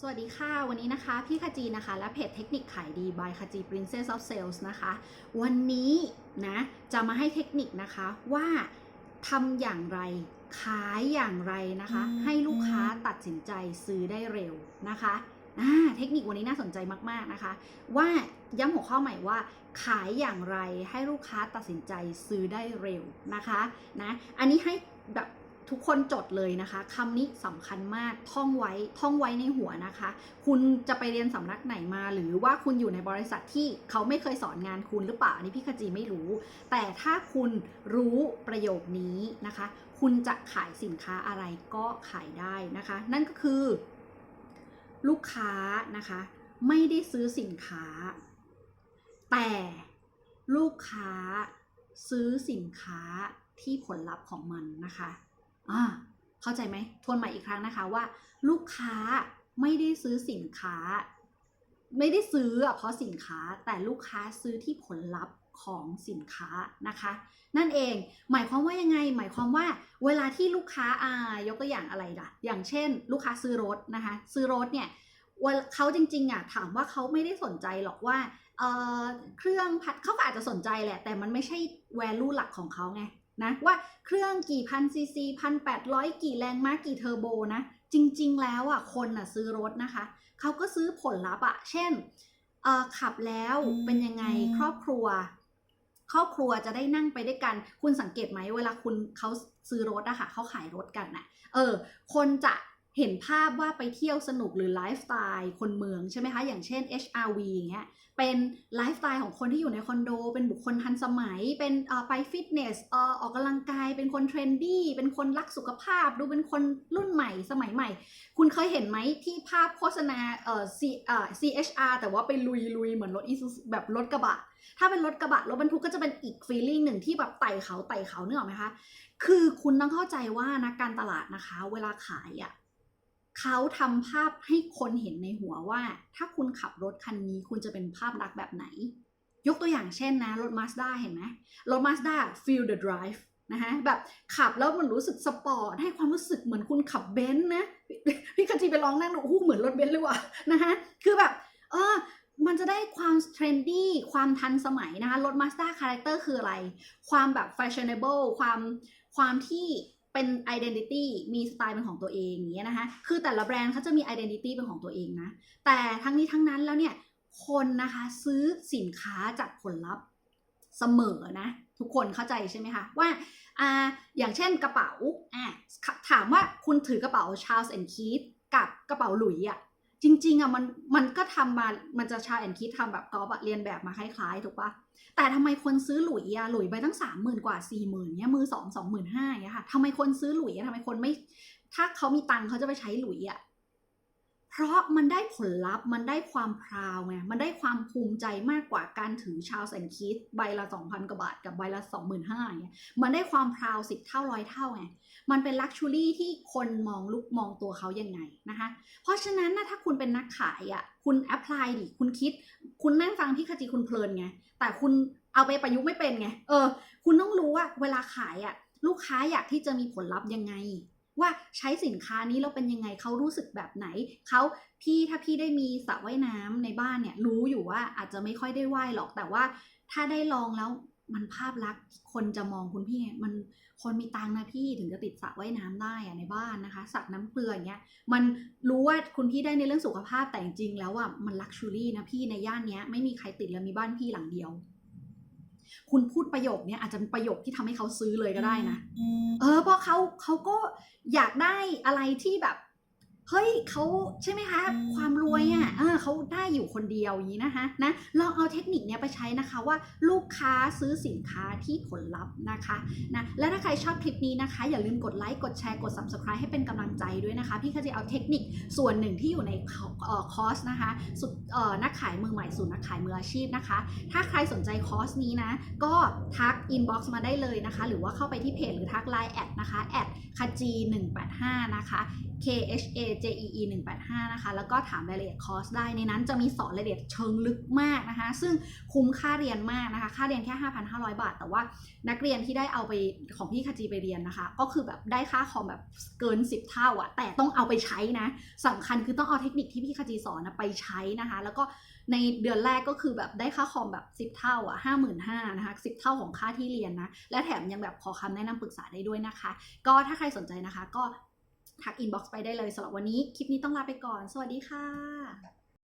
สวัสดีค่ะ วันนี้นะคะ พี่ขจีนะคะ และเพจเทคนิคขายดี by ขจี Princess of Sales นะคะ วันนี้นะจะมาให้เทคนิคนะคะว่าทำอย่างไรขายอย่างไรนะคะอืมให้ลูกค้าตัดสินใจซื้อได้เร็วนะคะอ่าเทคนิควันนี้น่าสนใจมาก ๆ นะคะ ว่าย้ำหัวข้อใหม่ว่า ขายอย่างไรให้ลูกค้าตัดสินใจซื้อได้เร็วนะคะนะอันนี้ให้แบบ ทุกคนจดเลยนะคะคำนี้สำคัญมากท่องไว้ท่องไว้ในหัวนะคะ คุณจะไปเรียนสำนักไหนมา หรือว่าคุณอยู่ในบริษัทที่เขาไม่เคยสอนงานคุณหรือเปล่าอันนี้พี่ขจีไม่รู้ แต่ถ้าคุณรู้ประโยคนี้นะคะ คุณจะขายสินค้าอะไรก็ขายได้นะคะ นั่นก็คือ ลูกค้านะคะ ไม่ได้ซื้อสินค้า แต่ลูกค้าซื้อสินค้าที่ผลลัพธ์ของมันนะคะ อ่าเข้าใจไหมทวนใหม่อีกครั้งนะคะว่า ลูกค้าไม่ได้ซื้อสินค้า ไม่ได้ซื้อเพราะสินค้าแต่ลูกค้าซื้อที่ผลลัพธ์ของสินค้านะคะ นั่นเองหมายความว่ายังไง หมายความว่าเวลาที่ลูกค้าอ่ายกตัวอย่างอะไรล่ะ อย่างเช่น ลูกค้าซื้อรถนะคะ ซื้อรถเนี่ยเขาจริงๆอะถามว่าเขาไม่ได้สนใจหรอกว่าเเครื่องพัดเขาอาจจะสนใจแหละ แต่มันไม่ใช่ value หลักของเขาไง นะว่าเครื่องกี่พันซีซีพันแปดร้อยกี่แรงม้ากี่เทอร์โบนะ จริงๆ แล้วอะคนอะซื้อรถนะคะ เขาก็ซื้อผลลัพธ์อะเช่นเอ่อขับแล้วอืมเป็นยังไงอืมครอบครัว ครอบครัวจะได้นั่งไปด้วยกัน คุณสังเกตไหมเวลาคุณเขาซื้อรถอะค่ะเขาขายรถกันน่ะเออ คนจะ เห็นภาพว่าไปเที่ยวสนุกหรือไลฟ์สไตล์คนเมืองใช่ไหมคะ อย่างเช่น HRV อย่างเงี้ยเป็นไลฟ์สไตล์ของคนที่อยู่ในคอนโด เป็นบุคคลทันสมัย เป็นไปฟิตเนสออออกกำลังกาย เป็นคนเทรนดี้ เป็นคนรักสุขภาพ ดูเป็นคนรุ่นใหม่สมัยใหม่ คุณเคยเห็นไหมที่ภาพโฆษณาเอ่อ C เอ่อ CHR แต่ว่าไปลุยลุยเหมือนรถอีซูแบบรถกระบะ ถ้าเป็นรถกระบะรถบรรทุกก็จะเป็นอีกฟีลลิ่งหนึ่งที่แบบไต่เขาไต่เขาเนื้ออไหมคะ คือคุณต้องเข้าใจว่านักการตลาดนะคะ เวลาขายอะ่ะ เขาทำภาพให้คนเห็นในหัวว่า ถ้าคุณขับรถคันนี้คุณจะเป็นภาพลักษณ์แบบไหน ยกตัวอย่างเช่นนะ รถ Mazda เห็นไหมรถ Mazda feel the drive นะคะแบบขับแล้วมันรู้สึกสปอร์ตให้ความรู้สึกเหมือนคุณขับเบนซ์นะ พี่คันจีไปลองนั่งดูโอ้เหมือนรถเบนซ์เลยว่ะนะคะคือแบบเออมันจะได้ความเทรนดี้ความทันสมัยนะคะรถ Mazda Character คืออะไร ความแบบ fashionable ความความที่ เป็น identity มีสไตล์เป็นของตัวเองอย่างเงี้ยนะคะคือแต่ละแบรนด์เขาจะมี identity เป็นของตัวเองนะ แต่ทั้งนี้ทั้งนั้นแล้วเนี่ยคนนะคะซื้อสินค้าจากผลลัพธ์เสมอนะทุกคนเข้าใจใช่ไหมคะว่าอ่าอย่างเช่นกระเป๋าอ่าถามว่าคุณถือกระเป๋า Charles and Keith กับกระเป๋าหลุยอะ จริงๆอะมันมันก็ทำมา มันจะ Charles and Keith ทำแบบกอล์ฟอะเรียนแบบมาคล้ายๆถูกปะแต่ทำไมคนซื้อหลุยอะหลุยไปตั้งสามหมื่นกว่าสี่หมื่นเนี่ยมือสองสองหมื่นห้าเนี้ยค่ะทำไมคนซื้อหลุยอะทำไมคนไม่ ถ้าเขามีตังค์เขาจะไปใช้หลุยอะ เพราะมันได้ผลลัพธ์มันได้ความพราวไงมันได้ความภูมิใจมากกว่าการถือชาวแซนคิดใบละ 2,000 กว่าบาทกับใบละ 25,000เนี่ยมันได้ความพราวสิบเท่าร้อยเท่าไงมันเป็นลักชูรี่ที่คนมองลุกมองตัวเขายังไงนะคะเพราะฉะนั้นนะถ้าคุณเป็นนักขายอะ่ะคุณแอพพลายดิคุณคิด คุณนั่งฟังพี่ขจีคุณเพลินไงแต่คุณเอาไปประยุกต์ไม่เป็นไงเออ คุณต้องรู้ว่าเวลาขายอะ่ะลูกค้าอยากที่จะมีผลลัพธ์ยังไง ว่าใช้สินค้านี้แล้วเป็นยังไงเขารู้สึกแบบไหนเขาพี่ถ้าพี่ได้มีสระว่ายน้ำในบ้านเนี่ยรู้อยู่ว่าอาจจะไม่ค่อยได้ว่ายหรอกแต่ว่า ถ้าได้ลองแล้วมันภาพลักษณ์คนจะมองคุณพี่มันคนมีตังนะพี่ถึงจะติดสระว่ายน้ำได้อะในบ้านนะคะสระน้ำเกลืออย่างเงี้ยมันรู้ว่าคุณพี่ได้ในเรื่องสุขภาพแต่จริงแล้วอะมันลักชูรี่นะพี่ในย่านเนี้ยไม่มีใครติดแล้วมีบ้านพี่หลังเดียว คุณพูดประโยคเนี้ยอาจจะเป็นประโยคที่ทำให้เขาซื้อเลยก็ได้นะอืมเออเพราะเขาเขาก็อยากได้อะไรที่แบบ เฮ้ยเขาใช่ไหมคะอืมความรวยอะเออเขาได้อยู่คนเดียวอย่างนี้นะคะนะลองเอาเทคนิคเนี้ยไปใช้นะคะว่าลูกค้าซื้อสินค้าที่ผลลัพธ์นะคะนะและถ้าใครชอบคลิปนี้นะคะ อย่าลืมกดไลค์กดแชร์กด subscribe ให้เป็นกำลังใจด้วยนะคะ พี่ก็จะเอาเทคนิคส่วนหนึ่งที่อยู่ในเอ่อคอร์สนะคะสุดเอ่อนักขายมือใหม่สู่นักขายมืออาชีพนะคะ ถ้าใครสนใจคอร์สนี้นะ ก็ทักอินบ็อกซ์มาได้เลยนะคะ หรือว่าเข้าไปที่เพจหรือทักไลน์แอดนะคะแอดคจี185นะคะ K H A J E E 185 นะคะ แล้วก็ถามรายละเอียดคอร์สได้ ในนั้นจะมีสอนรายละเอียดเชิงลึกมากนะคะ ซึ่งคุ้มค่าเรียนมากนะคะ ค่าเรียนแค่ 5,500 บาท แต่ว่านักเรียนที่ได้เอาไปของพี่คาจีไปเรียนนะคะ ก็คือแบบได้ค่าคอมแบบเกิน 10 เท่าอะแต่ต้องเอาไปใช้นะสำคัญคือต้องเอาเทคนิคที่พี่คาจีสอนนะไปใช้นะคะ แล้วก็ในเดือนแรกก็คือแบบได้ค่าคอมแบบ 10 เท่าอะ55,000นะคะ10เท่าของค่าที่เรียนนะ และแถมยังแบบขอคำแนะนำปรึกษาได้ด้วยนะคะ ก็ถ้าใครสนใจนะคะ ก็ ทักอินบ็อกซ์ไปได้เลยสำหรับวันนี้ คลิปนี้ต้องลาไปก่อน สวัสดีค่ะ